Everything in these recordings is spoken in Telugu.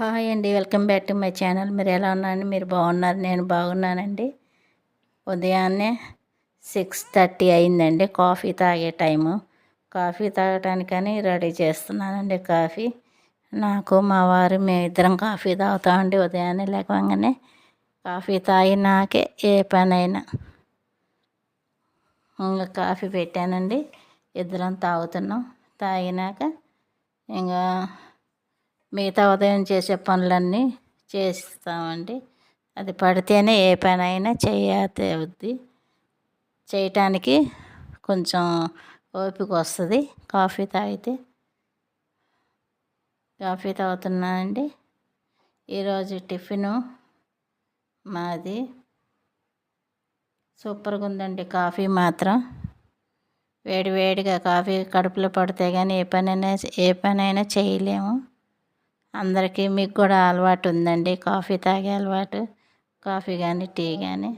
హాయ్ అండి welcome back to my channel. మీరు ఎలా ఉన్నారండి? మీరు బాగున్నారు? నేను బాగున్నానండి. ఉదయాన్నే సిక్స్ థర్టీ అయిందండి. కాఫీ తాగే టైము. కాఫీ తాగటానికని రెడీ చేస్తున్నానండి కాఫీ. నాకు మా వారు మేము ఇద్దరం కాఫీ తాగుతామండి ఉదయాన్నే లేకగానే కాఫీ తాగినాకే ఏ పనైనా ఇంకా కాఫీ పెట్టానండి. ఇద్దరం తాగుతున్నాం. తాగినాక ఇంకా మిగతా ఉదయం చేసే పనులన్నీ చేస్తామండి. అది పడితేనే ఏ పని అయినా చేయవుద్ది చేయటానికి కొంచెం ఓపిక వస్తుంది. కాఫీ తాగితే కాఫీ తాగుతున్నానండి. ఈరోజు టిఫిను మాది. సూపర్గా ఉందండి కాఫీ మాత్రం. వేడి వేడిగా కాఫీ కడుపులో పడితే కానీ ఏ పనైనా ఏ పనైనా చేయలేము. అందరికీ మీకు కూడా అలవాటు ఉందండి. కాఫీ తాగే అలవాటు కాఫీ కానీ టీ కానీ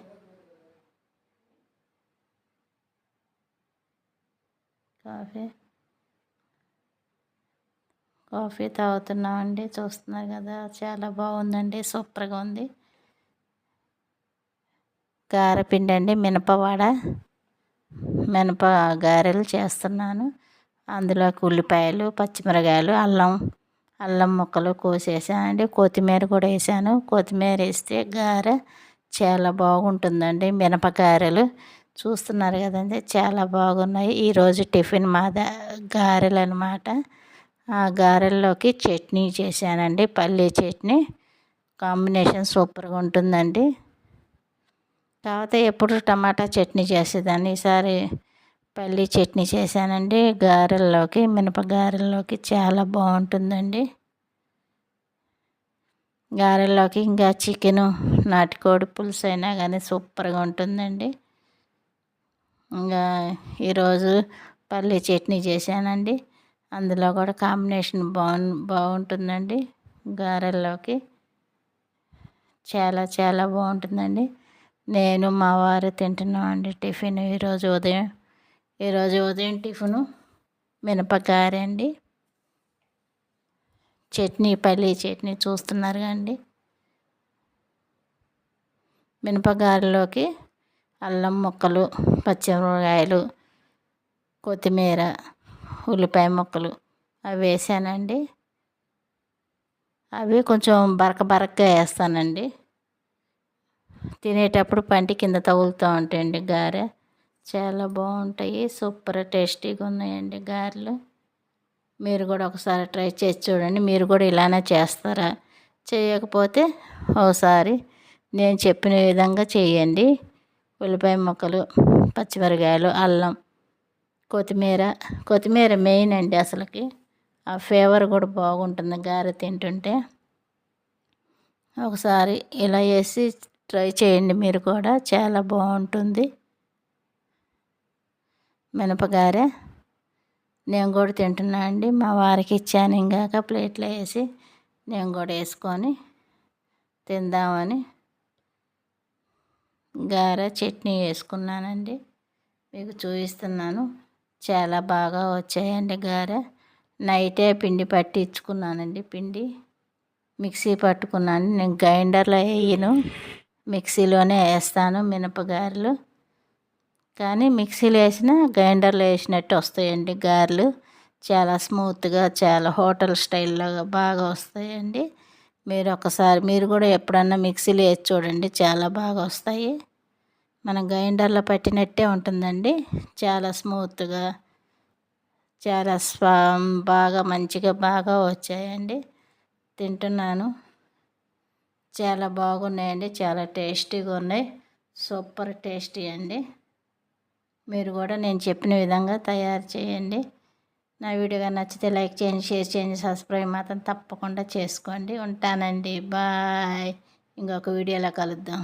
కాఫీ. కాఫీ తాగుతున్నామండి. చూస్తున్నారు కదా చాలా బాగుందండి. సూపర్గా ఉంది. గారెపిండి అండి మినపవాడ. మినప గారెలు చేస్తున్నాను. అందులోకి ఉల్లిపాయలు పచ్చిమిరకాయలు అల్లం. అల్లం ముక్కలు కోసేసానండి. కొత్తిమీర కూడా వేసాను. కొత్తిమీర వేస్తే గారె చాలా బాగుంటుందండి మినప గారెలు చూస్తున్నారు కదండి చాలా బాగున్నాయి. ఈరోజు టిఫిన్ మాదా గారెలు అనమాట ఆ గారెల్లోకి చట్నీ చేశానండి పల్లీ చట్నీ. కాంబినేషన్ సూపర్గా ఉంటుందండి. తర్వాత ఎప్పుడు టమాటా చట్నీ చేసేదాన్ని. ఈసారి పల్లీ చట్నీ చేశానండి. గారెల్లోకి మినప గారెల్లోకి చాలా బాగుంటుందండి. గారెల్లోకి ఇంకా చికెను నాటుకోడి పులుసు అయినా కానీ సూపర్గా ఉంటుందండి. ఇంకా ఈరోజు పల్లీ చట్నీ చేశానండి. అందులో కూడా కాంబినేషన్ బాగు బాగుంటుందండి. గారెల్లోకి చాలా చాలా బాగుంటుందండి. నేను మా వారు తింటున్నామండి టిఫిన్ ఈరోజు ఉదయం. ఈరోజు ఉదయం టిఫిను మినపగారె అండి. చట్నీ పల్లి చట్నీ చూస్తున్నారు అండి. మినపగారెలోకి అల్లం ముక్కలు పచ్చిమిరపకాయలు కొత్తిమీర ఉల్లిపాయ ముక్కలు అవి వేసానండి. అవి కొంచెం బరక బరకగా వేస్తానండి. తినేటప్పుడు పంటి కింద తగులుతూ ఉంటాయండి గారె. చాలా బాగుంటాయి. సూపర్ టేస్టీగా ఉన్నాయండి గారెలు. మీరు కూడా ఒకసారి ట్రై చేసి చూడండి. మీరు కూడా ఇలానే చేస్తారా? చేయకపోతే ఒకసారి నేను చెప్పిన విధంగా చేయండి. ఉల్లిపాయ ముక్కలు పచ్చిమిరకాయలు అల్లం కొత్తిమీర. కొత్తిమీర మెయిన్ అండి అసలుకి. ఆ ఫ్లేవర్ కూడా బాగుంటుంది గారె తింటుంటే. ఒకసారి ఇలా వేసి ట్రై చేయండి మీరు కూడా. చాలా బాగుంటుంది. మినపగారె. నేను కూడా తింటున్నా అండి. మా వారికి ఇచ్చాను ఇంకాక ప్లేట్లో వేసి. నేను కూడా వేసుకొని తిందామని గారె చట్నీ వేసుకున్నానండి. మీకు చూపిస్తున్నాను. చాలా బాగా వచ్చాయండి గారె. నైటే పిండి పట్టించుకున్నానండి. పిండి మిక్సీ పట్టుకున్నాను. నేను గ్రైండర్లో వేయను. మిక్సీలోనే వేస్తాను మినపగారెలు. కానీ మిక్సీలో వేసిన గ్రైండర్లో వేసినట్టు వస్తాయండి గారెలు. చాలా స్మూత్గా చాలా హోటల్ స్టైల్లో బాగా వస్తాయండి. మీరు ఒకసారి మీరు కూడా ఎప్పుడన్నా మిక్సీలో వేసి చూడండి చాలా బాగా వస్తాయి. మన గ్రైండర్లో పట్టినట్టే ఉంటుందండి. చాలా స్మూత్గా చాలా స్వా బాగా మంచిగా బాగా వచ్చాయండి. తింటున్నాను. చాలా బాగున్నాయండి చాలా టేస్టీగా ఉన్నాయి. సూపర్ టేస్టీ అండి. మీరు కూడా నేను చెప్పిన విధంగా తయారు చేయండి. నా వీడియో నచ్చితే లైక్ చేయండి షేర్ చేయండి సబ్స్క్రైబ్ మాత్రం తప్పకుండా చేసుకోండి. ఉంటానండి. బాయ్. ఇంకొక వీడియోలో కలుద్దాం.